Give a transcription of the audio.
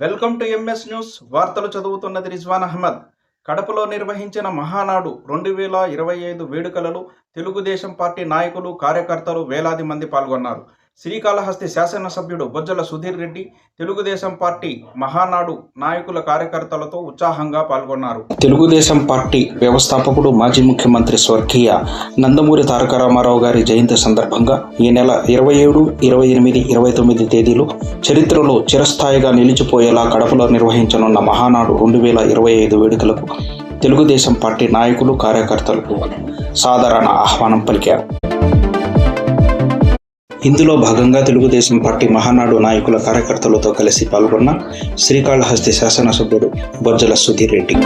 Welcome to MS news. వార్తలు చదువుతున్నది రిజ్వాన్ అహ్మద్. కడపలో నిర్వహించిన మహానాడు రెండు వేల ఇరవై ఐదు వేడుకలలో తెలుగుదేశం పార్టీ నాయకులు కార్యకర్తలు వేలాది మంది పాల్గొన్నారు. శ్రీకాళహస్తి శాసనసభ్యుడు బొజ్జల సుధీర్ రెడ్డి తెలుగుదేశం పార్టీ మహానాడు నాయకుల కార్యకర్తలతో ఉత్సాహంగా పాల్గొన్నారు. తెలుగుదేశం పార్టీ వ్యవస్థాపకుడు మాజీ ముఖ్యమంత్రి స్వర్గీయ నందమూరి తారక రామారావు గారి జయంతి సందర్భంగా ఈ నెల ఇరవై ఏడు ఇరవై ఎనిమిది ఇరవై తొమ్మిది తేదీలు చరిత్రలో చిరస్థాయిగా నిలిచిపోయేలా కడపలో నిర్వహించనున్న మహానాడు రెండు వేల ఇరవై ఐదు వేడుకలకు తెలుగుదేశం పార్టీ నాయకులు కార్యకర్తలకు సాధారణ ఆహ్వానం పలికారు. ఇందులో భాగంగా తెలుగుదేశం పార్టీ మహానాడు నాయకుల కార్యకర్తలతో కలిసి పాల్గొన్న శ్రీకాళహస్తి శాసనసభ్యుడు బొజ్జల సుధీర్ రెడ్డి.